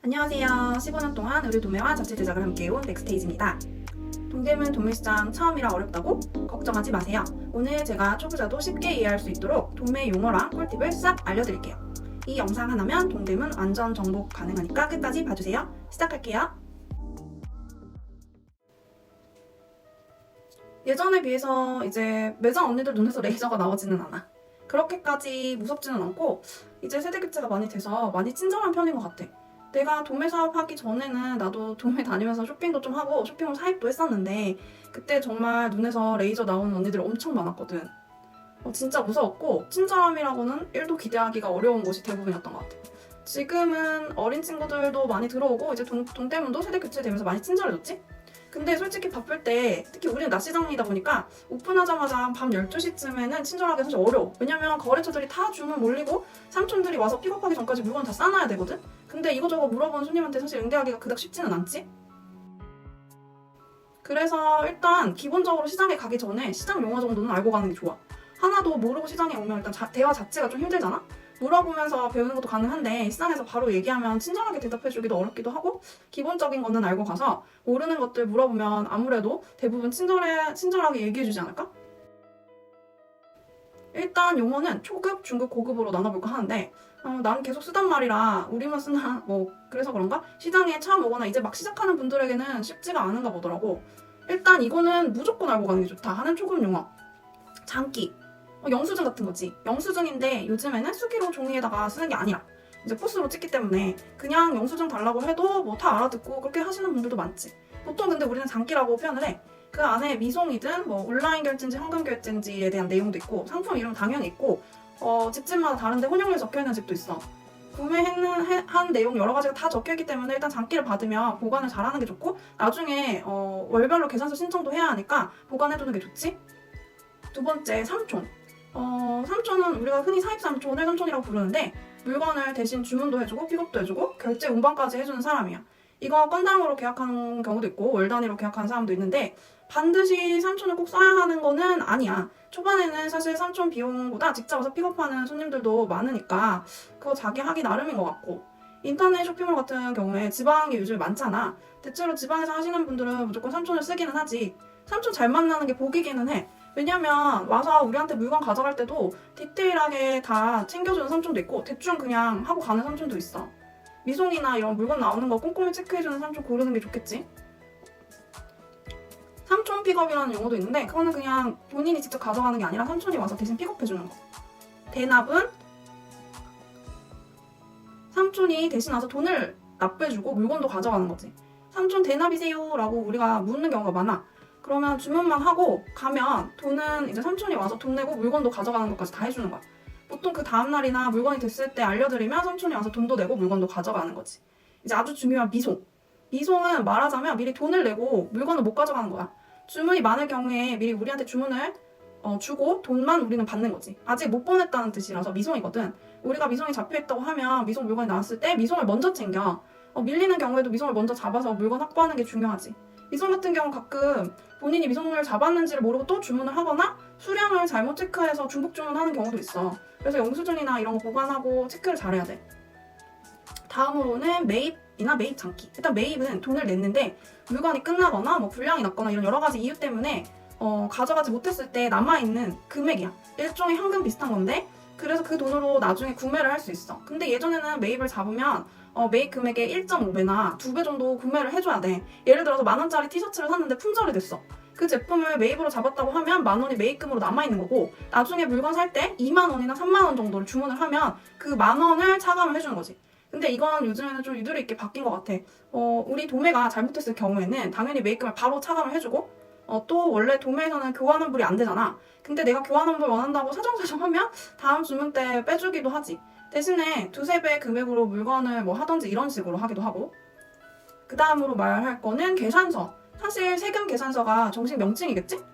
안녕하세요. 15년 동안 의류 도매와 자체 제작을 함께해온 백스테이지입니다. 동대문 도매시장 처음이라 어렵다고 걱정하지 마세요. 오늘 제가 초보자도 쉽게 이해할 수 있도록 도매 용어랑 꿀팁을 싹 알려드릴게요. 이 영상 하나면 동대문 완전 정복 가능하니까 끝까지 봐주세요. 시작할게요. 예전에 비해서 이제 매장 언니들 눈에서 레이저가 나오지는 않아. 그렇게까지 무섭지는 않고 이제 세대 교체가 많이 돼서 많이 친절한 편인 것 같아. 내가 도매 사업하기 전에는 나도 도매 다니면서 쇼핑도 좀 하고 쇼핑몰 사입도 했었는데 그때 정말 눈에서 레이저 나오는 언니들 엄청 많았거든. 어, 진짜 무서웠고 친절함이라고는 1도 기대하기가 어려운 곳이 대부분이었던 것 같아. 지금은 어린 친구들도 많이 들어오고 이제 동, 동대문도 세대 교체되면서 많이 친절해졌지? 근데 솔직히 바쁠 때 특히 우리는 낮 시장이다 보니까 오픈하자마자 밤 12시쯤에는 친절하기 사실 어려워. 왜냐면 거래처들이 다 주문 몰리고 삼촌들이 와서 픽업하기 전까지 물건 다 싸놔야 되거든? 근데 이거저거 물어보는 손님한테 사실 응대하기가 그닥 쉽지는 않지? 그래서 일단 기본적으로 시장에 가기 전에 시장 용어 정도는 알고 가는 게 좋아. 하나도 모르고 시장에 오면 일단 자- 대화 자체가 좀 힘들잖아? 물어보면서 배우는 것도 가능한데 시장에서 바로 얘기하면 친절하게 대답해주기도 어렵기도 하고 기본적인 거는 알고 가서 모르는 것들 물어보면 아무래도 대부분 친절해, 친절하게 얘기해주지 않을까? 일단 용어는 초급, 중급, 고급으로 나눠볼까 하는데 어, 나는 계속 쓰단 말이라 우리만 쓰나 뭐 그래서 그런가? 시장에 처음 오거나 이제 막 시작하는 분들에게는 쉽지가 않은가 보더라고. 일단 이거는 무조건 알고 가는 게 좋다 하는 초급 용어. 장기. 어, 영수증 같은 거지. 영수증인데 요즘에는 수기로 종이에다가 쓰는 게 아니라 이제 포스로 찍기 때문에 그냥 영수증 달라고 해도 뭐 다 알아듣고 그렇게 하시는 분들도 많지. 보통 근데 우리는 장기라고 표현을 해. 그 안에 미송이든 뭐 온라인 결제인지 현금 결제인지에 대한 내용도 있고 상품 이름 당연히 있고 어, 집집마다 다른데 혼용료 적혀 있는 집도 있어. 구매했는 해- 한 내용 여러 가지가 다 적혀 있기 때문에 일단 장기를 받으면 보관을 잘하는 게 좋고 나중에 어, 월별로 계산서 신청도 해야 하니까 보관해두는 게 좋지. 두 번째 삼촌. 어, 삼촌은 우리가 흔히 사입 삼촌을 삼촌이라고 부르는데 물건을 대신 주문도 해주고 픽업도 해주고 결제 운반까지 해주는 사람이야. 이거 건당으로 계약하는 경우도 있고 월 단위로 계약하는 사람도 있는데 반드시 삼촌을 꼭 써야 하는 거는 아니야. 초반에는 사실 삼촌 비용보다 직접 와서 픽업하는 손님들도 많으니까 그거 자기 하기 나름인 것 같고 인터넷 쇼핑몰 같은 경우에 지방이 요즘에 많잖아. 대체로 지방에서 하시는 분들은 무조건 삼촌을 쓰기는 하지. 삼촌 잘 만나는 게 복이기는 해. 왜냐면 와서 우리한테 물건 가져갈 때도 디테일하게 다 챙겨주는 삼촌도 있고 대충 그냥 하고 가는 삼촌도 있어. 미송이나 이런 물건 나오는 거 꼼꼼히 체크해주는 삼촌 고르는 게 좋겠지? 픽업이라는 용어도 있는데 그거는 그냥 본인이 직접 가져가는 게 아니라 삼촌이 와서 대신 픽업해주는 거. 대납은 삼촌이 대신 와서 돈을 납부해주고 물건도 가져가는 거지. 삼촌 대납이세요? 라고 우리가 묻는 경우가 많아. 그러면 주문만 하고 가면 돈은 이제 삼촌이 와서 돈 내고 물건도 가져가는 것까지 다 해주는 거야. 보통 그 다음날이나 물건이 됐을 때 알려드리면 삼촌이 와서 돈도 내고 물건도 가져가는 거지. 이제 아주 중요한 미송. 미송은 말하자면 미리 돈을 내고 물건을 못 가져가는 거야. 주문이 많을 경우에 미리 우리한테 주문을 어, 주고 돈만 우리는 받는 거지. 아직 못 보냈다는 뜻이라서 미송이거든. 우리가 미송이 잡혀있다고 하면 미송 물건이 나왔을 때 미송을 먼저 챙겨. 어, 밀리는 경우에도 미송을 먼저 잡아서 물건 확보하는 게 중요하지. 미송 같은 경우 가끔 본인이 미송을 잡았는지를 모르고 또 주문을 하거나 수량을 잘못 체크해서 중복 주문하는 경우도 있어. 그래서 영수증이나 이런 거 보관하고 체크를 잘해야 돼. 다음으로는 매입 이나 매입 장기. 일단 매입은 돈을 냈는데 물건이 끝나거나 뭐 불량이 났거나 이런 여러 가지 이유 때문에 어, 가져가지 못했을 때 남아있는 금액이야. 일종의 현금 비슷한 건데 그래서 그 돈으로 나중에 구매를 할 수 있어. 근데 예전에는 매입을 잡으면 어, 매입 금액의 1.5배나 2배 정도 구매를 해줘야 돼. 예를 들어서 만 원짜리 티셔츠를 샀는데 품절이 됐어. 그 제품을 매입으로 잡았다고 하면 만 원이 매입금으로 남아있는 거고 나중에 물건 살 때 2만 원이나 3만 원 정도를 주문을 하면 그 만 원을 차감을 해주는 거지. 근데 이건 요즘에는 좀 유도리 있게 바뀐 것 같아. 어, 우리 도매가 잘못했을 경우에는 당연히 매입금을 바로 차감을 해주고 어, 또 원래 도매에서는 교환 환불이 안 되잖아. 근데 내가 교환 환불 원한다고 사정사정 하면 다음 주문 때 빼주기도 하지. 대신에 두세 배 금액으로 물건을 뭐 하던지 이런 식으로 하기도 하고. 그 다음으로 말할 거는 계산서. 사실 세금 계산서가 정식 명칭이겠지?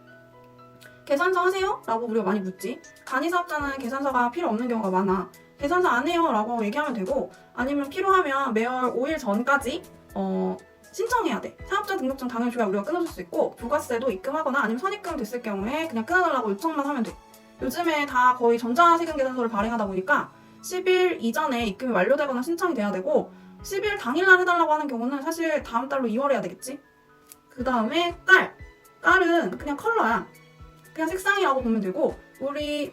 계산서 하세요? 라고 우리가 많이 묻지. 간이사업자는 계산서가 필요 없는 경우가 많아. 계산서 안 해요 라고 얘기하면 되고 아니면 필요하면 매월 5일 전까지 어, 신청해야 돼. 사업자 등록증 당일 줘야 우리가 끊어줄 수 있고 부가세도 입금하거나 아니면 선입금 됐을 경우에 그냥 끊어달라고 요청만 하면 돼. 요즘에 다 거의 전자세금 계산서를 발행하다 보니까 10일 이전에 입금이 완료되거나 신청이 돼야 되고 10일 당일날 해달라고 하는 경우는 사실 다음 달로 2월 해야 되겠지? 그 다음에 깔. 깔은 그냥 컬러야. 그냥 색상이라고 보면 되고, 우리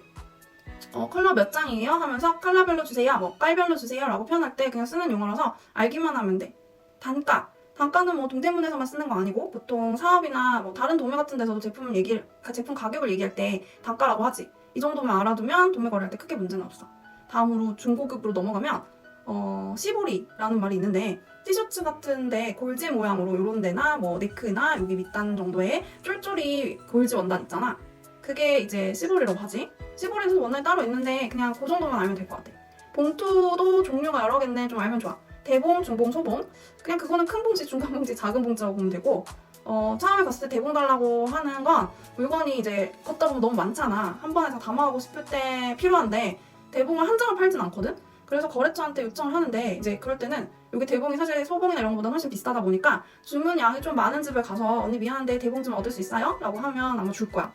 어, 컬러 몇 장이에요? 하면서 컬러별로 주세요. 뭐 깔별로 주세요. 라고 표현할 때 그냥 쓰는 용어라서 알기만 하면 돼. 단가. 단가는 뭐 동대문에서만 쓰는 거 아니고 보통 사업이나 뭐 다른 도매 같은 데서도 제품 얘기 제품 가격을 얘기할 때 단가라고 하지. 이 정도만 알아두면 도매 거래할 때 크게 문제는 없어. 다음으로 중고급으로 넘어가면 어, 시보리라는 말이 있는데 티셔츠 같은데 골지 모양으로 요런 데나 뭐 네크나 여기 밑단 정도에 쫄쫄이 골지 원단 있잖아. 그게 이제 시보리라고 하지. 시보리에서 원단이 따로 있는데 그냥 그 정도만 알면 될 것 같아. 봉투도 종류가 여러 개인데 좀 알면 좋아. 대봉, 중봉, 소봉. 그냥 그거는 큰 봉지, 중간 봉지, 작은 봉지라고 보면 되고 어, 처음에 갔을 때 대봉 달라고 하는 건 물건이 이제 걷다 보면 너무 많잖아. 한 번에 다 담아가고 싶을 때 필요한데 대봉을 한 장을 팔진 않거든? 그래서 거래처한테 요청을 하는데 이제 그럴 때는 여기 대봉이 사실 소봉이나 이런 거보다 훨씬 비싸다 보니까 주문 양이 좀 많은 집에 가서 언니 미안한데 대봉 좀 얻을 수 있어요? 라고 하면 아마 줄 거야.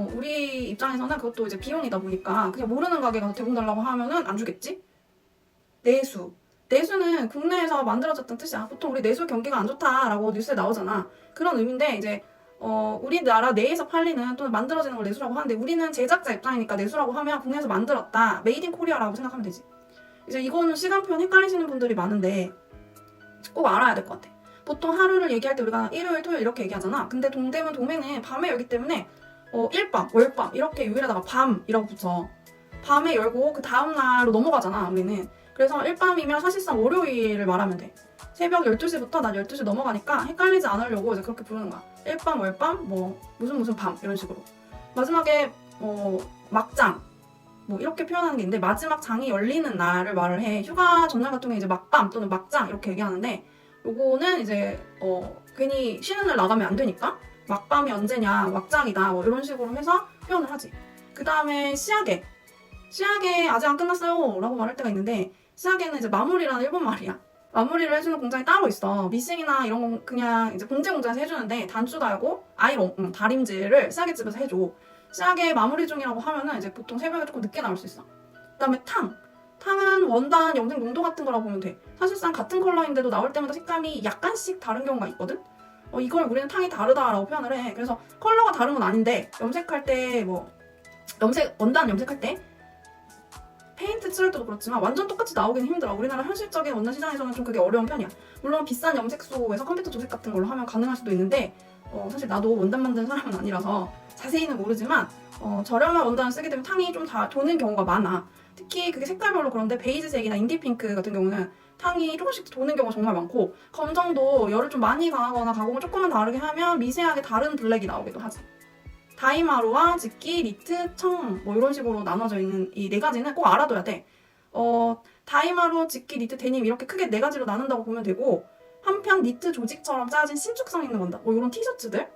어, 우리 입장에서는 그것도 이제 비용이다 보니까 그냥 모르는 가게 가서 대봉 달라고 하면은 안 주겠지? 내수. 내수는 국내에서 만들어졌던 뜻이야. 보통 우리 내수 경기가 안 좋다라고 뉴스에 나오잖아. 그런 의미인데 이제 어, 우리나라 내에서 팔리는 또는 만들어지는 걸 내수라고 하는데 우리는 제작자 입장이니까 내수라고 하면 국내에서 만들었다. 메이드 인 코리아라고 생각하면 되지. 이제 이거는 시간 표현 헷갈리시는 분들이 많은데 꼭 알아야 될 것 같아. 보통 하루를 얘기할 때 우리가 일요일, 토요일 이렇게 얘기하잖아. 근데 동대문 도매는 밤에 열기 때문에 어, 일밤, 월밤 이렇게 요일에다가 밤이라고 붙여. 밤에 열고 그 다음 날로 넘어가잖아, 우리는. 그래서 일밤이면 사실상 월요일을 말하면 돼. 새벽 12시부터 낮 12시 넘어가니까 헷갈리지 않으려고 이제 그렇게 부르는 거야. 일밤, 월밤, 뭐 무슨 무슨 밤 이런 식으로. 마지막에 어, 막장 뭐 이렇게 표현하는 게 있는데 마지막 장이 열리는 날을 말을 해. 휴가 전날 같은 경우에 이제 막밤 또는 막장 이렇게 얘기하는데 요거는 이제 어 괜히 쉬는 날 나가면 안 되니까 막밤이 언제냐 막장이다 뭐 이런 식으로 해서 표현을 하지. 그 다음에 시야게 시야게 아직 안 끝났어요 라고 말할 때가 있는데 시야게는 이제 마무리라는 일본 말이야. 마무리를 해주는 공장이 따로 있어. 미싱이나 이런 건 그냥 이제 봉제 공장에서 해주는데 단추 달고 아이롱, 음, 다림질을 시야게 집에서 해줘. 시야게 마무리 중이라고 하면은 이제 보통 새벽에 조금 늦게 나올 수 있어. 그 다음에 탕. 탕은 원단 염색 농도 같은 거라고 보면 돼. 사실상 같은 컬러인데도 나올 때마다 색감이 약간씩 다른 경우가 있거든. 어, 이걸 우리는 탕이 다르다라고 표현을 해. 그래서 컬러가 다른 건 아닌데 염색할 때 뭐 염색 원단 염색할 때 페인트 칠할 때도 그렇지만 완전 똑같이 나오기는 힘들어. 우리나라 현실적인 원단 시장에서는 좀 그게 어려운 편이야. 물론 비싼 염색소에서 컴퓨터 조색 같은 걸로 하면 가능할 수도 있는데 어, 사실 나도 원단 만드는 사람은 아니라서 자세히는 모르지만 어, 저렴한 원단을 쓰게 되면 탕이 좀 다 도는 경우가 많아. 특히 그게 색깔별로 그런데 베이지색이나 인디핑크 같은 경우는 탕이 조금씩 도는 경우가 정말 많고 검정도 열을 좀 많이 가하거나 가공을 조금만 다르게 하면 미세하게 다른 블랙이 나오기도 하지. 다이마루와 집기, 니트, 청 뭐 이런 식으로 나눠져 있는 이 네 가지는 꼭 알아둬야 돼. 어, 다이마루, 집기, 니트, 데님 이렇게 크게 네 가지로 나눈다고 보면 되고 한편 니트 조직처럼 짜진 신축성 있는 원단 뭐 이런 티셔츠들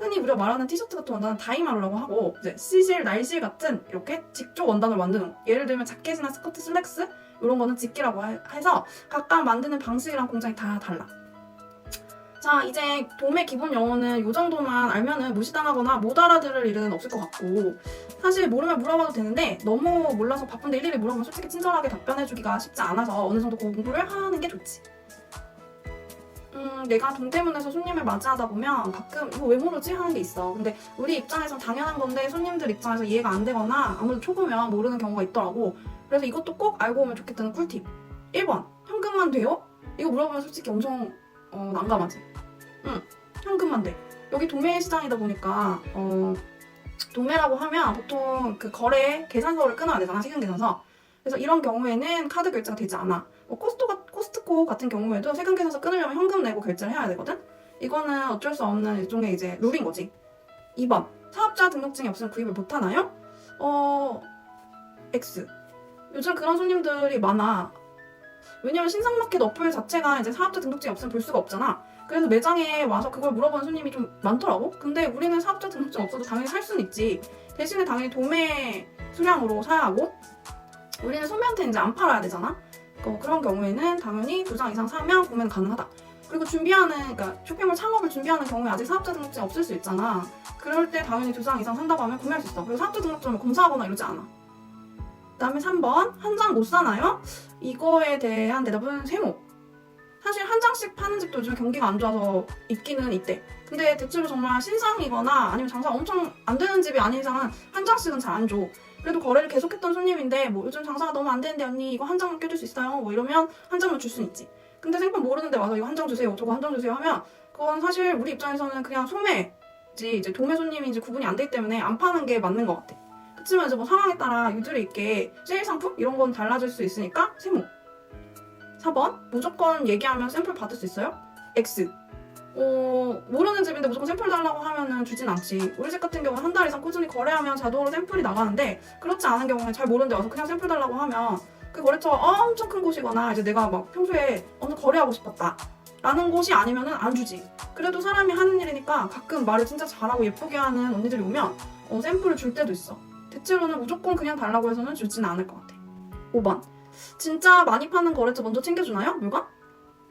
흔히 우리가 말하는 티셔츠 같은 원단은 다이마루라고 하고 이제 시실, 날실 같은 이렇게 직조 원단을 만드는 거. 예를 들면 자켓이나 스커트, 슬랙스 이런 거는 집기라고 해- 해서 각각 만드는 방식이랑 공장이 다 달라. 자 이제 도매 기본 영어는 이 정도만 알면은 무시당하거나 못 알아들을 일은 없을 것 같고 사실 모르면 물어봐도 되는데 너무 몰라서 바쁜데 일일이 물어보면 솔직히 친절하게 답변해주기가 쉽지 않아서 어느 정도 공부를 하는 게 좋지. 음, 내가 동대문에서 손님을 맞이하다 보면 가끔 이거 왜 모르지 하는 게 있어. 근데 우리 입장에선 당연한 건데 손님들 입장에서 이해가 안 되거나 아무래도 초보면 모르는 경우가 있더라고. 그래서 이것도 꼭 알고 오면 좋겠다는 꿀팁. 1번 현금만 돼요? 이거 물어보면 솔직히 엄청 어, 난감하지. 응, 현금만 돼. 여기 도매 시장이다 보니까 어, 도매라고 하면 보통 그 거래 계산서를 끊어야 되잖아 세금 계산서. 그래서 이런 경우에는 카드 결제가 되지 않아. 뭐 코스토가, 코스트코 같은 경우에도 세금 계산서 끊으려면 현금 내고 결제를 해야 되거든. 이거는 어쩔 수 없는 일종의 이제 룰인 거지. 2번 사업자 등록증이 없으면 구입을 못 하나요? 어 X. 요즘 그런 손님들이 많아. 왜냐면 신상마켓 어플 자체가 이제 사업자 등록증이 없으면 볼 수가 없잖아. 그래서 매장에 와서 그걸 물어보는 손님이 좀 많더라고. 근데 우리는 사업자 등록증 없어도 당연히 살 수는 있지. 대신에 당연히 도매 수량으로 사야 하고 우리는 소매한테 이제 안 팔아야 되잖아. 어, 그런 경우에는 당연히 두 장 이상 사면 구매는 가능하다. 그리고 준비하는 그러니까 쇼핑몰 창업을 준비하는 경우에 아직 사업자 등록증이 없을 수 있잖아. 그럴 때 당연히 두 장 이상 산다고 하면 구매할 수 있어. 그리고 사업자 등록증을 검사하거나 이러지 않아. 그 다음에 3번 한 장 못 사나요? 이거에 대한 대답은 세모. 사실 한 장씩 파는 집도 요즘 경기가 안 좋아서 있기는 있대. 근데 대체로 정말 신상이거나 아니면 장사가 엄청 안 되는 집이 아닌 이상은 한 장씩은 잘 안 줘. 그래도 거래를 계속했던 손님인데 뭐 요즘 장사가 너무 안 되는데 언니 이거 한 장만 껴줄 수 있어요? 뭐 이러면 한 장만 줄 수는 있지. 근데 생판 모르는데 와서 이거 한 장 주세요. 저거 한 장 주세요 하면 그건 사실 우리 입장에서는 그냥 소매지 이제 도매 손님인지 구분이 안 되기 때문에 안 파는 게 맞는 것 같아. 그치만 이제 뭐 상황에 따라 유두리 있게 세일 상품 이런 건 달라질 수 있으니까 세모. 4번 무조건 얘기하면 샘플 받을 수 있어요? X. 어, 모르는 집인데 무조건 샘플 달라고 하면은 주진 않지. 우리 집 같은 경우는 한 달 이상 꾸준히 거래하면 자동으로 샘플이 나가는데 그렇지 않은 경우는 잘 모르는데 와서 그냥 샘플 달라고 하면 그 거래처가 엄청 큰 곳이거나 이제 내가 막 평소에 어느 거래하고 싶었다. 라는 곳이 아니면은 안 주지. 그래도 사람이 하는 일이니까 가끔 말을 진짜 잘하고 예쁘게 하는 언니들이 오면 어, 샘플을 줄 때도 있어. 대체로는 무조건 그냥 달라고 해서는 주지는 않을 것 같아. 5번. 진짜 많이 파는 거래처 먼저 챙겨주나요? 물건?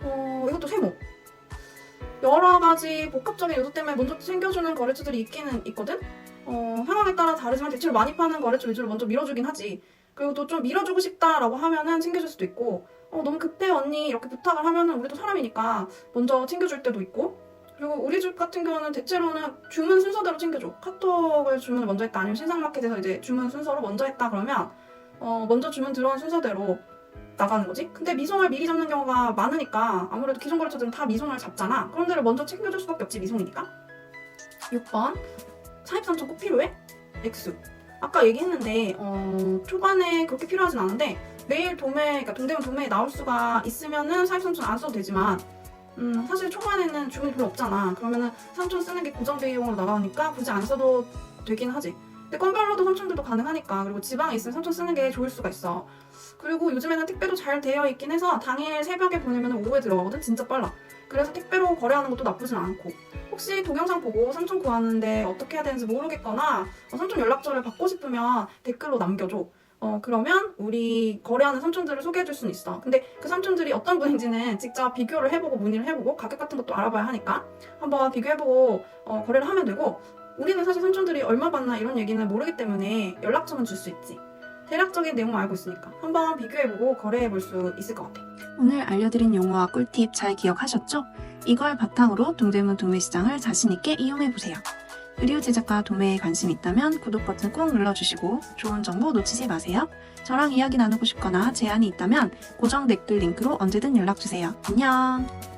어, 이것도 세모. 여러 가지 복합적인 요소 때문에 먼저 챙겨주는 거래처들이 있기는 있거든? 어, 상황에 따라 다르지만 대체로 많이 파는 거래처 위주로 먼저 밀어주긴 하지. 그리고 또 좀 밀어주고 싶다라고 하면은 챙겨줄 수도 있고, 어, 너무 급해 언니 이렇게 부탁을 하면은 우리도 사람이니까 먼저 챙겨줄 때도 있고, 그리고 우리 집 같은 경우는 대체로는 주문 순서대로 챙겨줘. 카톡을 주문을 먼저 했다 아니면 신상마켓에서 이제 주문 순서로 먼저 했다 그러면 어, 먼저 주문 들어온 순서대로 나가는 거지. 근데 미송을 미리 잡는 경우가 많으니까 아무래도 기존 거래처들은 다 미송을 잡잖아. 그런 데를 먼저 챙겨줄 수밖에 없지 미송이니까. 6번 사입삼촌 꼭 필요해? X. 아까 얘기했는데 어, 초반에 그렇게 필요하진 않은데 매일 도매, 그러니까 동대문 도매에 나올 수가 있으면은 사입삼촌 안 써도 되지만 음, 사실 초반에는 주문이 별로 없잖아. 그러면은 삼촌 쓰는 게 고정 비용으로 나가니까 굳이 안 써도 되긴 하지. 근데 건별로도 삼촌들도 가능하니까 그리고 지방에 있으면 삼촌 쓰는 게 좋을 수가 있어. 그리고 요즘에는 택배도 잘 되어 있긴 해서 당일 새벽에 보내면 오후에 들어가거든. 진짜 빨라. 그래서 택배로 거래하는 것도 나쁘진 않고 혹시 동영상 보고 삼촌 구하는데 어떻게 해야 되는지 모르겠거나 어, 삼촌 연락처를 받고 싶으면 댓글로 남겨줘. 어 그러면 우리 거래하는 삼촌들을 소개해 줄 수는 있어. 근데 그 삼촌들이 어떤 분인지는 직접 비교를 해보고 문의를 해보고 가격 같은 것도 알아봐야 하니까 한번 비교해보고 어, 거래를 하면 되고 우리는 사실 삼촌들이 얼마 받나 이런 얘기는 모르기 때문에 연락처만 줄 수 있지. 대략적인 내용만 알고 있으니까 한번 비교해보고 거래해볼 수 있을 것 같아. 오늘 알려드린 용어와 꿀팁 잘 기억하셨죠? 이걸 바탕으로 동대문 도매시장을 자신있게 이용해보세요. 의류 제작과 도매에 관심 있다면 구독 버튼 꾹 눌러주시고 좋은 정보 놓치지 마세요. 저랑 이야기 나누고 싶거나 제안이 있다면 고정 댓글 링크로 언제든 연락주세요. 안녕!